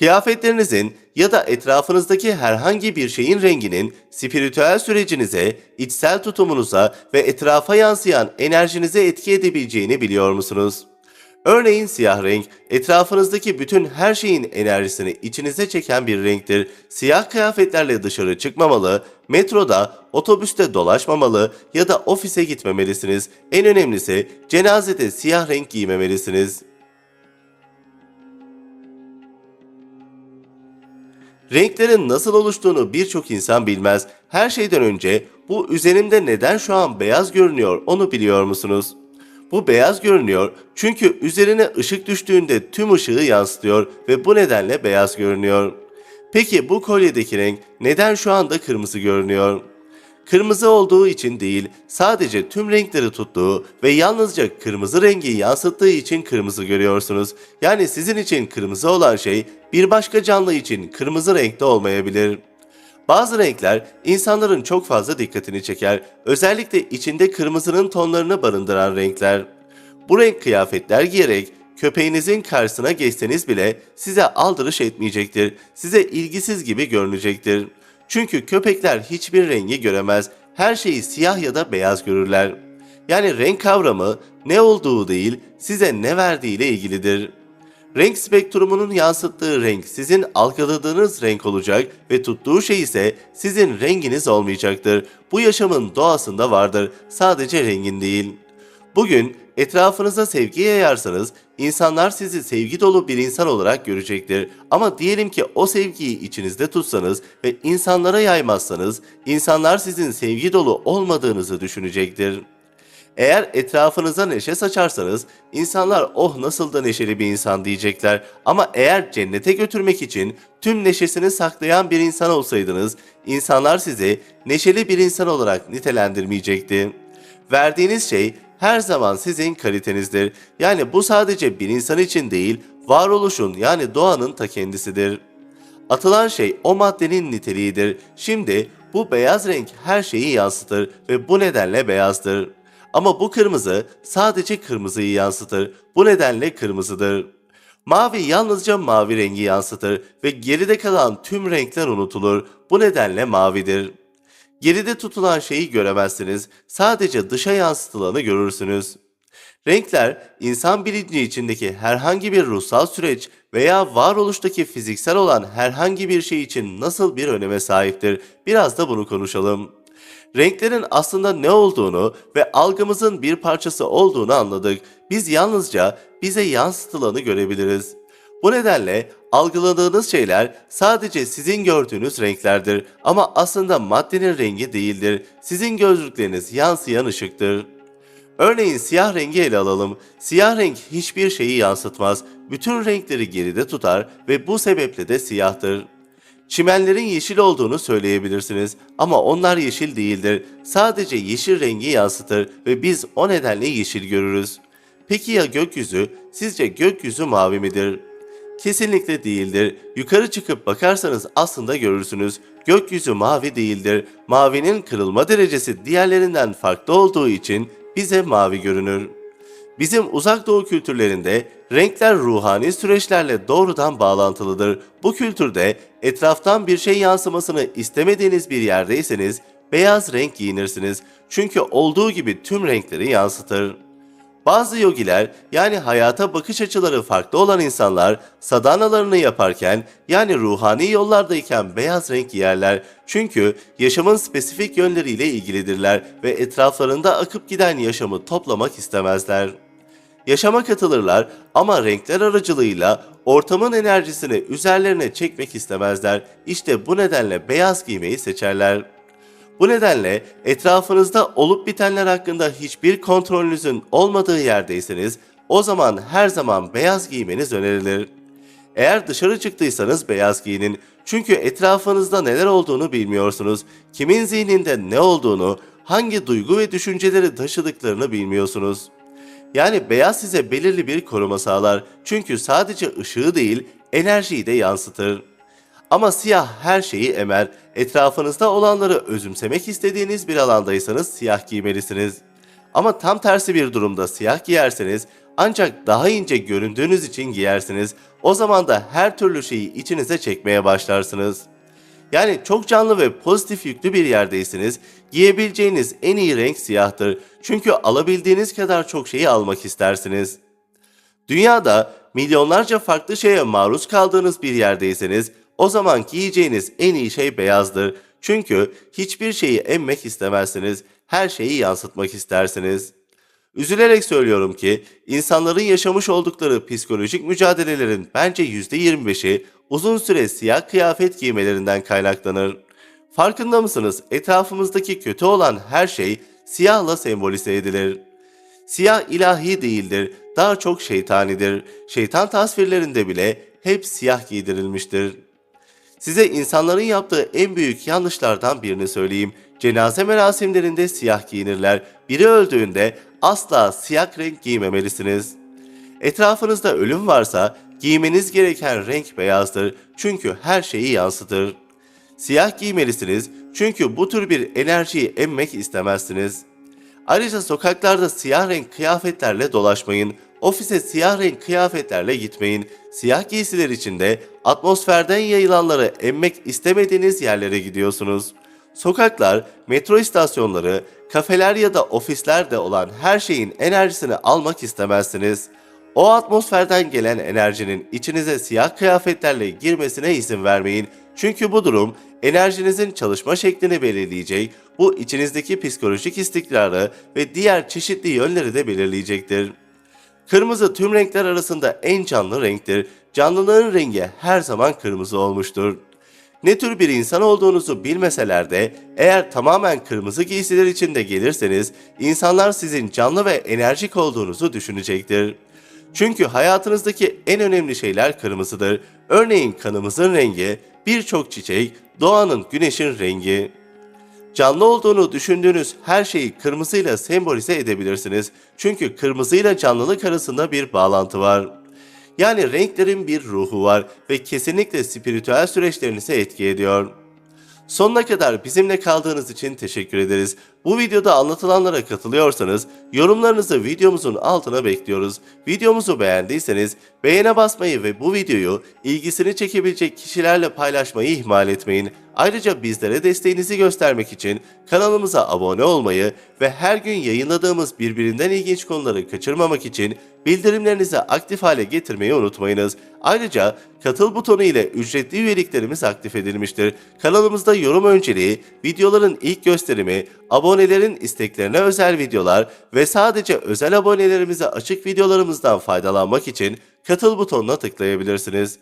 Kıyafetlerinizin ya da etrafınızdaki herhangi bir şeyin renginin spiritüel sürecinize, içsel tutumunuza ve etrafa yansıyan enerjinize etki edebileceğini biliyor musunuz? Örneğin siyah renk, etrafınızdaki bütün her şeyin enerjisini içinize çeken bir renktir. Siyah kıyafetlerle dışarı çıkmamalı, metroda, otobüste dolaşmamalı ya da ofise gitmemelisiniz. En önemlisi cenazede siyah renk giymemelisiniz. Renklerin nasıl oluştuğunu birçok insan bilmez. Her şeyden önce bu üzerimde neden şu an beyaz görünüyor onu biliyor musunuz? Bu beyaz görünüyor çünkü üzerine ışık düştüğünde tüm ışığı yansıtıyor ve bu nedenle beyaz görünüyor. Peki bu kolyedeki renk neden şu anda kırmızı görünüyor? Kırmızı olduğu için değil, sadece tüm renkleri tuttuğu ve yalnızca kırmızı rengi yansıttığı için kırmızı görüyorsunuz. Yani sizin için kırmızı olan şey bir başka canlı için kırmızı renkte olmayabilir. Bazı renkler insanların çok fazla dikkatini çeker. Özellikle içinde kırmızının tonlarını barındıran renkler. Bu renk kıyafetler giyerek köpeğinizin karşısına geçseniz bile size aldırış etmeyecektir. Size ilgisiz gibi görünecektir. Çünkü köpekler hiçbir rengi göremez. Her şeyi siyah ya da beyaz görürler. Yani renk kavramı ne olduğu değil, size ne verdiğiyle ilgilidir. Renk spektrumunun yansıttığı renk sizin algıladığınız renk olacak ve tuttuğu şey ise sizin renginiz olmayacaktır. Bu yaşamın doğasında vardır, sadece rengin değil. Bugün etrafınıza sevgi yayarsanız insanlar sizi sevgi dolu bir insan olarak görecektir. Ama diyelim ki o sevgiyi içinizde tutsanız ve insanlara yaymazsanız insanlar sizin sevgi dolu olmadığınızı düşünecektir. Eğer etrafınıza neşe saçarsanız insanlar oh nasıl da neşeli bir insan diyecekler. Ama eğer cennete götürmek için tüm neşesini saklayan bir insan olsaydınız insanlar sizi neşeli bir insan olarak nitelendirmeyecekti. Verdiğiniz şey her zaman sizin kalitenizdir. Yani bu sadece bir insan için değil, varoluşun yani doğanın ta kendisidir. Atılan şey o maddenin niteliğidir. Şimdi bu beyaz renk her şeyi yansıtır ve bu nedenle beyazdır. Ama bu kırmızı sadece kırmızıyı yansıtır. Bu nedenle kırmızıdır. Mavi yalnızca mavi rengi yansıtır ve geride kalan tüm renkler unutulur. Bu nedenle mavidir. Geride tutulan şeyi göremezsiniz. Sadece dışa yansıtılanı görürsünüz. Renkler insan bilinci içindeki herhangi bir ruhsal süreç veya varoluştaki fiziksel olan herhangi bir şey için nasıl bir öneme sahiptir? Biraz da bunu konuşalım. Renklerin aslında ne olduğunu ve algımızın bir parçası olduğunu anladık. Biz yalnızca bize yansıtılanı görebiliriz. Bu nedenle algıladığınız şeyler sadece sizin gördüğünüz renklerdir ama aslında maddenin rengi değildir. Sizin gözlükleriniz yansıyan ışıktır. Örneğin siyah rengi ele alalım. Siyah renk hiçbir şeyi yansıtmaz. Bütün renkleri geride tutar ve bu sebeple de siyahtır. Çimenlerin yeşil olduğunu söyleyebilirsiniz ama onlar yeşil değildir. Sadece yeşil rengi yansıtır ve biz o nedenle yeşil görürüz. Peki ya gökyüzü? Sizce gökyüzü mavi midir? Kesinlikle değildir. Yukarı çıkıp bakarsanız aslında görürsünüz. Gökyüzü mavi değildir. Mavinin kırılma derecesi diğerlerinden farklı olduğu için bize mavi görünür. Bizim uzak doğu kültürlerinde renkler ruhani süreçlerle doğrudan bağlantılıdır. Bu kültürde etraftan bir şey yansımasını istemediğiniz bir yerdeyseniz beyaz renk giyinirsiniz. Çünkü olduğu gibi tüm renkleri yansıtır. Bazı yogiler yani hayata bakış açıları farklı olan insanlar sadhanalarını yaparken yani ruhani yollardayken beyaz renk giyerler. Çünkü yaşamın spesifik yönleriyle ilgilidirler ve etraflarında akıp giden yaşamı toplamak istemezler. Yaşama katılırlar ama renkler aracılığıyla ortamın enerjisini üzerlerine çekmek istemezler. İşte bu nedenle beyaz giymeyi seçerler. Bu nedenle etrafınızda olup bitenler hakkında hiçbir kontrolünüzün olmadığı yerdeyseniz o zaman her zaman beyaz giymeniz önerilir. Eğer dışarı çıktıysanız beyaz giyinin. Çünkü etrafınızda neler olduğunu bilmiyorsunuz. Kimin zihninde ne olduğunu, hangi duygu ve düşünceleri taşıdıklarını bilmiyorsunuz. Yani beyaz size belirli bir koruma sağlar. Çünkü sadece ışığı değil, enerjiyi de yansıtır. Ama siyah her şeyi emer. Etrafınızda olanları özümsemek istediğiniz bir alandaysanız siyah giymelisiniz. Ama tam tersi bir durumda siyah giyerseniz ancak daha ince göründüğünüz için giyersiniz. O zaman da her türlü şeyi içinize çekmeye başlarsınız. Yani çok canlı ve pozitif yüklü bir yerdeysiniz. Giyebileceğiniz en iyi renk siyahtır. Çünkü alabildiğiniz kadar çok şeyi almak istersiniz. Dünyada milyonlarca farklı şeye maruz kaldığınız bir yerdeyseniz o zaman giyeceğiniz en iyi şey beyazdır. Çünkü hiçbir şeyi emmek istemezsiniz, her şeyi yansıtmak istersiniz. Üzülerek söylüyorum ki insanların yaşamış oldukları psikolojik mücadelelerin bence %25'i uzun süre siyah kıyafet giymelerinden kaynaklanır. Farkında mısınız? Etrafımızdaki kötü olan her şey siyahla sembolize edilir. Siyah ilahi değildir, daha çok şeytanidir. Şeytan tasvirlerinde bile hep siyah giydirilmiştir. Size insanların yaptığı en büyük yanlışlardan birini söyleyeyim. Cenaze merasimlerinde siyah giyinirler. Biri öldüğünde asla siyah renk giymemelisiniz. Etrafınızda ölüm varsa giymeniz gereken renk beyazdır. Çünkü her şeyi yansıtır. Siyah giymelisiniz çünkü bu tür bir enerjiyi emmek istemezsiniz. Ayrıca sokaklarda siyah renk kıyafetlerle dolaşmayın. Ofise siyah renk kıyafetlerle gitmeyin. Siyah giysiler içinde atmosferden yayılanları emmek istemediğiniz yerlere gidiyorsunuz. Sokaklar, metro istasyonları, kafeler ya da ofislerde olan her şeyin enerjisini almak istemezsiniz. O atmosferden gelen enerjinin içinize siyah kıyafetlerle girmesine izin vermeyin. Çünkü bu durum enerjinizin çalışma şeklini belirleyecek, bu içinizdeki psikolojik istikrarı ve diğer çeşitli yönleri de belirleyecektir. Kırmızı tüm renkler arasında en canlı renktir. Canlılığın rengi her zaman kırmızı olmuştur. Ne tür bir insan olduğunuzu bilmeseler de eğer tamamen kırmızı giysiler içinde gelirseniz insanlar sizin canlı ve enerjik olduğunuzu düşünecektir. Çünkü hayatınızdaki en önemli şeyler kırmızıdır. Örneğin kanımızın rengi, birçok çiçek, doğanın, güneşin rengi. Canlı olduğunu düşündüğünüz her şeyi kırmızıyla sembolize edebilirsiniz. Çünkü kırmızıyla canlılık arasında bir bağlantı var. Yani renklerin bir ruhu var ve kesinlikle spiritüel süreçlerinize etki ediyor. Sonuna kadar bizimle kaldığınız için teşekkür ederiz. Bu videoda anlatılanlara katılıyorsanız yorumlarınızı videomuzun altına bekliyoruz. Videomuzu beğendiyseniz beğene basmayı ve bu videoyu ilgisini çekebilecek kişilerle paylaşmayı ihmal etmeyin. Ayrıca bizlere desteğinizi göstermek için kanalımıza abone olmayı ve her gün yayınladığımız birbirinden ilginç konuları kaçırmamak için bildirimlerinizi aktif hale getirmeyi unutmayınız. Ayrıca katıl butonu ile ücretli üyeliklerimiz aktif edilmiştir. Kanalımızda yorum önceliği, videoların ilk gösterimi, abonelerin isteklerine özel videolar ve sadece özel abonelerimize açık videolarımızdan faydalanmak için katıl butonuna tıklayabilirsiniz.